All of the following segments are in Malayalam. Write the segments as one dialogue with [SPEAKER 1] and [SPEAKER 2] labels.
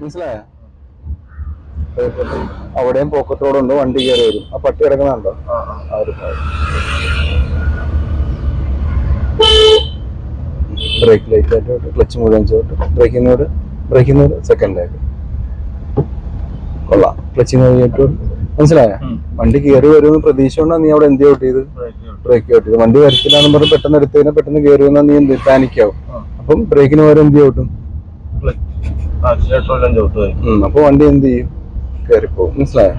[SPEAKER 1] മനസ്സിലായോ? അവിടെയും പോക്കറ്റ് റോഡ് ഉണ്ട് വണ്ടി കയറി വരും. ആ പട്ടി കിടക്കുന്നുണ്ടോ? ബ്രേക്ക് ലൈറ്റ് ആയിട്ട് ക്ലച്ച് മുഴുവൻ ചോട്ട് ബ്രേക്കിനോട് ബ്രേക്കിനോട് ലൈറ്റ് കൊള്ളാം. ക്ലച്ചിങ് കഴിഞ്ഞിട്ട് മനസ്സിലായോ. വണ്ടി കയറി വരുമെന്ന് പ്രതീക്ഷ കൊണ്ടാ നീ അവിടെ എന്ത് ഔട്ട് ചെയ്ത്
[SPEAKER 2] ബ്രേക്ക്. ചെയ്ത്
[SPEAKER 1] വണ്ടി വരത്തില്ലാന്ന് പറഞ്ഞ് പെട്ടെന്ന് എടുത്തതിനെ പെട്ടെന്ന് കയറി വന്നാൽ നീ എന്ത് പാനിക്കാവും. അപ്പം ബ്രേക്കിന് പകരം എന്ത് ഔട്ടും
[SPEAKER 2] ക്ലച്ച് ആക്സിലേറ്റർ എല്ലാം ചവിട്ട് വരും
[SPEAKER 1] ഉം, അപ്പൊ വണ്ടി എന്ത് ചെയ്യും? കയറിപ്പോകും മനസ്സിലായോ.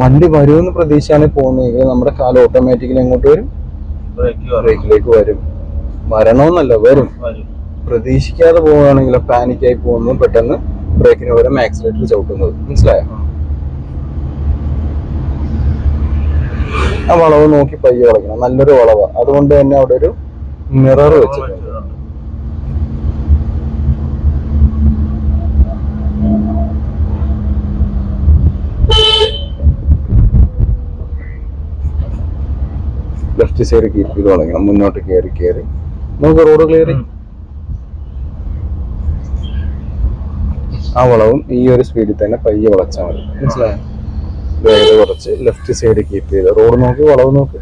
[SPEAKER 1] വണ്ടി വരുമെന്ന് പ്രതീക്ഷയാണ് പോകുന്നതെങ്കിൽ നമ്മുടെ കാൽ ഓട്ടോമാറ്റിക്കലി എങ്ങോട്ട് വരും?
[SPEAKER 2] ബ്രേക്ക് വരും.
[SPEAKER 1] ബ്രേക്കിലേക്ക് വരും. വരണമെന്നല്ല വരും.
[SPEAKER 2] വരും.
[SPEAKER 1] പ്രതീക്ഷിക്കാതെ പോവുകയാണെങ്കിൽ പാനിക്കായി പോകുന്നത് പെട്ടെന്ന് ബ്രേക്കിന് പകരം ആക്സിലേറ്റർ ചവിട്ടുന്നത്. മനസ്സിലായോ? ആ വളവ് നോക്കി പയ്യെ വളയ്ക്കണം. നല്ലൊരു വളവ്. അതുകൊണ്ട് തന്നെ അവിടെ ഒരു മിറർ വെച്ചിട്ടുണ്ട്
[SPEAKER 2] വെച്ചിട്ടുണ്ട്.
[SPEAKER 1] ലെഫ്റ്റ് സൈഡ് കീപ്പ് ചെയ്ത് തുടങ്ങണം മുന്നോട്ട് കയറി കയറി നമുക്ക് റോഡ് ക്ലിയർ. ആ വളവും ഈ ഒരു സ്പീഡിൽ തന്നെ പയ്യെ വളച്ചാൽ മതി. മനസ്സിലായോ? വേഗത കുറച്ച് ലെഫ്റ്റ് സൈഡ് കീപ്പ് ചെയ്ത്. റോഡ് നോക്കി വളവ് നോക്ക്.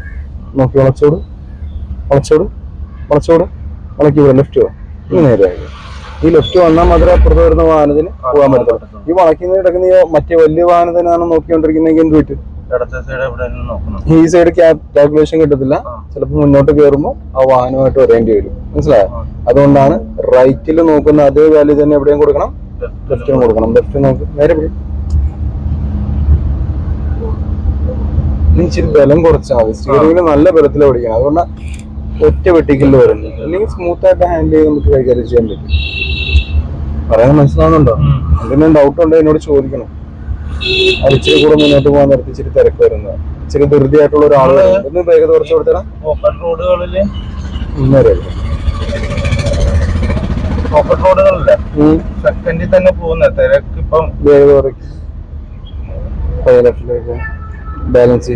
[SPEAKER 1] നോക്കി വളച്ചോട്. വളച്ചോട്. വളച്ചോട്. വളക്കി വിടും ലെഫ്റ്റ് ഈ നേരെ ഈ ലെഫ്റ്റ് വന്നാൽ മാത്രമേ അപ്പുറത്ത് വരുന്ന വാഹനത്തിന് പോകാൻ പറ്റത്തുള്ളൂ. ഈ വളയ്ക്കുന്ന കിടക്കുന്ന മറ്റേ വലിയ വാഹനത്തിനാണ് നോക്കിക്കൊണ്ടിരിക്കുന്നതെങ്കിൽ എന്ത് പറ്റും ഈ സൈഡ് കാൽക്കുലേഷൻ കിട്ടത്തില്ല. ചിലപ്പോൾ മുന്നോട്ട് കയറുമ്പോൾ ആ വാഹനമായിട്ട് വരേണ്ടി വരും. മനസ്സിലായോ? അതുകൊണ്ടാണ് റൈറ്റിൽ നോക്കുന്ന അതേ വാല്യൂ തന്നെ എവിടെയും കൊടുക്കണം.
[SPEAKER 2] ലെഫ്റ്റിൽ
[SPEAKER 1] ലെഫ്റ്റിന് കൊടുക്കണം. ലെഫ്റ്റ് നോക്ക്. നേരെ ഇച്ചിരി ബലം കുറച്ചാൽ മതി സ്റ്റിയറിംഗിൽ നല്ല ബലത്തിൽ ഓടിക്കണം. അതുകൊണ്ട് ഒറ്റ വെട്ടിക്കൽ വരുന്നത്. അല്ലെങ്കിൽ സ്മൂത്ത് ആയിട്ട് ഹാൻഡിൽ ചെയ്ത് നമുക്ക് കൈകാര്യം ചെയ്യാൻ പറ്റും. പറയാൻ മനസ്സിലാവുന്നുണ്ടോ. എന്തെങ്കിലും ഡൗട്ട് ഉണ്ടോ എന്നോട് ചോദിക്കണം. അത് ഇച്ചിരി കൂടെ മുന്നോട്ട് പോകാൻ നേരത്തെ ഇച്ചിരി തിരക്ക് വരുന്നത് ഇച്ചിരി ധൃതിയായിട്ടുള്ള ഒരാൾ ഒന്ന് വേഗത കുറച്ച് കൊടുത്തരാം
[SPEAKER 2] ഓപ്പൺ റോഡുകളിൽ
[SPEAKER 1] നേരെ
[SPEAKER 2] ഓപ്പൺ റോഡുകളില്ല സെക്കൻഡിൽ തന്നെ പോകുന്ന. തിരക്ക് ഇപ്പം
[SPEAKER 1] വേഗത കുറയ്ക്കും പയ്യെ ലെഫ്റ്റിലേക്ക് ബാലൻസ്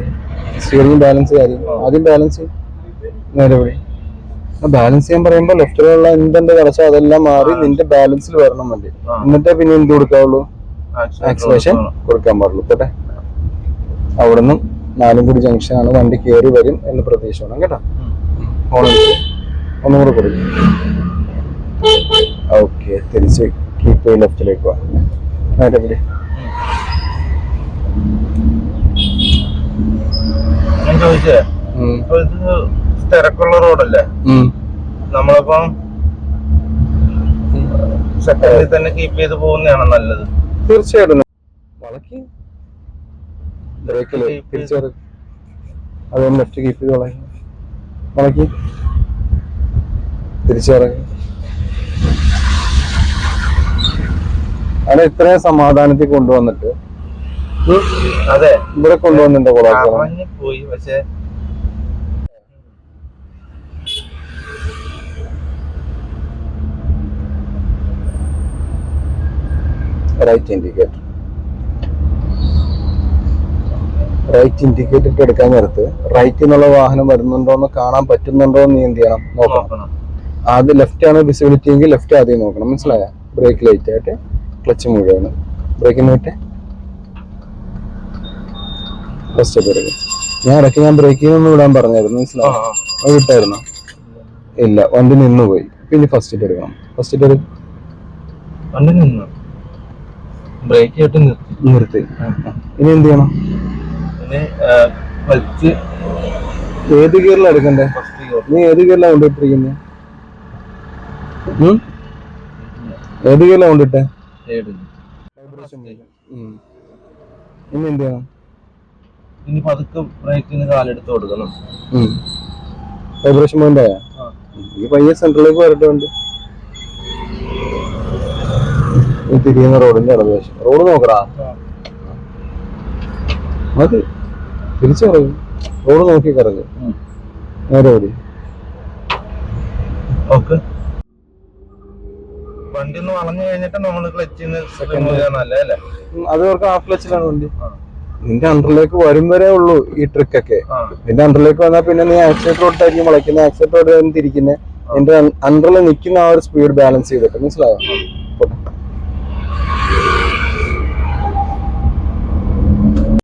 [SPEAKER 1] സ്റ്റിയറിംഗ് ബാലൻസ് കാര്യം ആദ്യം. ബാലൻസ് നേരെ പിടി ബാലൻസ് ചെയ്യാൻ പറയുമ്പോൾ ലെഫ്റ്റിലുള്ള എന്തുണ്ട് കളച്ച അതെല്ലാം മാറി നിന്റെ ബാലൻസിൽ വരണം വണ്ടി. എന്നിട്ടേ പിന്നെ എന്ത് കൊടുക്കാവുള്ളൂ? ആക്സിലേഷൻ കൊടുക്കാൻ പാടുള്ളൂ. കേട്ടെ അവിടുന്ന് നാലുംകുടി ആണ്. വണ്ടി കയറി വരും എന്ന് പ്രതീക്ഷ വേണം കേട്ടോ ഓൺ ഒന്നും കൂടെ കൊടുക്കും. ഓക്കെ തിരിച്ച് കീപ്പ് ലെഫ്റ്റിലേക്ക് വാ. നേരെ
[SPEAKER 2] ഞാൻ ചോദിച്ചേ തിരക്കുള്ള റോഡല്ലേ. നമ്മളിപ്പം സെക്കൻഡിൽ തന്നെ കീപ്പ് ചെയ്ത് പോകുന്നതാണ് നല്ലത്.
[SPEAKER 1] തീർച്ചയായിട്ടും. വളക്കി?
[SPEAKER 2] ബ്രേക്കിൽ
[SPEAKER 1] തിരിച്ചു അത് ലെഫ്റ്റ് കീപ്പ് ചെയ്ത് വളക്കി. വളക്കി. തിരിച്ചിറങ്ങി അവിടെ ഇത്രയും സമാധാനത്തിൽ കൊണ്ടുവന്നിട്ട്
[SPEAKER 2] അതെ.
[SPEAKER 1] ഇവിടെ
[SPEAKER 2] കൊണ്ടുവന്നിട്ടുണ്ടോ പോയി പക്ഷെ
[SPEAKER 1] റൈറ്റ് ഇൻഡിക്കേറ്റർ റൈറ്റ് ഇൻഡിക്കേറ്റർ ഇട്ട് എടുക്കാൻ നേരത്ത് റൈറ്റ് എന്നുള്ള വാഹനം വരുന്നുണ്ടോ എന്ന് കാണാൻ പറ്റുന്നുണ്ടോ എന്ന് നീ എന്ത് ചെയ്യണം? നോക്കണം. ആദ്യ ലെഫ്റ്റ് ആണ് വിസിബിലിറ്റി എങ്കിൽ ലെഫ്റ്റ് ആദ്യം നോക്കണം. മനസ്സിലായ? ബ്രേക്ക് ലൈറ്റ് ആയിട്ട് ക്ലച്ച് മുഴുവൻ ബ്രേക്ക് പറ്റേ ഫസ്റ്റ് ബ്രേക്ക് ഞാൻ ഇടയ്ക്ക് ഞാൻ ബ്രേക്കിൽ നിന്ന് വിടാൻ പറഞ്ഞായിരുന്നു. മനസ്സിലായോ. അത് വിട്ടായിരുന്നു? ഇല്ല. വണ്ടി നിന്ന് പോയി പിന്നെ ഫസ്റ്റ് ഇട്ട് എടുക്കണം. ഫസ്റ്റ് ഇട്ട് എടുക്കും
[SPEAKER 2] വണ്ടി നിന്ന്. ബ്രേക്ക് ഇട്ട് നിർത്തി.
[SPEAKER 1] ഇനി എന്ത് ചെയ്യണം?
[SPEAKER 2] പിന്നെ വലിച്ച്
[SPEAKER 1] ഏത് ഗിയറിലാണ് എടുക്കണ്ടേ? നീ ഏത് ഗിയറിലാണ് കൊണ്ടിട്ടിരിക്കുന്നത് ഏത് ഗിയറിലാണ് കൊണ്ടിട്ടെ. ഇനി എന്ത് ചെയ്യണം?
[SPEAKER 2] ഇനി പതുക്കെ ബ്രേക്കിന് കാലെടുത്ത് കൊടുക്കണം.
[SPEAKER 1] വൈബ്രേഷൻ പോയിന്റ് ആയാ? ഈ പയ്യെ സെൻട്രലിലേക്ക് വരട്ടെ വണ്ടി ഈ തിരിയുന്ന റോഡിന്റെ ഇടതുവശം. റോഡ് നോക്കടാ. മതി. തിരിച്ചു കറങ്ങും റോഡ് നോക്കി കറങ്ങും. നേരെ ഓടി.
[SPEAKER 2] ഓക്കെ. വണ്ടി ഒന്ന് വളഞ്ഞു കഴിഞ്ഞിട്ട് നമ്മൾ ക്ലച്ചിന്ന് സെക്കൻഡ് അല്ലേ?
[SPEAKER 1] അത് അവർക്ക് ഹാഫ് ക്ലച്ചിലാണ് വണ്ടി. നിന്റെ അണ്ടറിലേക്ക് വരും വരെ ഉള്ളൂ ഈ ട്രിക്ക് ഒക്കെ. നിന്റെ അണ്ടറിലേക്ക് വന്നാൽ പിന്നെ നീ ആക്സിഡന്റ് തൊട്ടായിരിക്കും വളയ്ക്കുന്നത് ആക്സിഡന്റ് റോഡ് തിരിക്കുന്നത് നിന്റെ അണ്ടറിൽ നിൽക്കുന്ന ആ ഒരു സ്പീഡ് ബാലൻസ് ചെയ്തിട്ട്. മനസ്സിലായോ.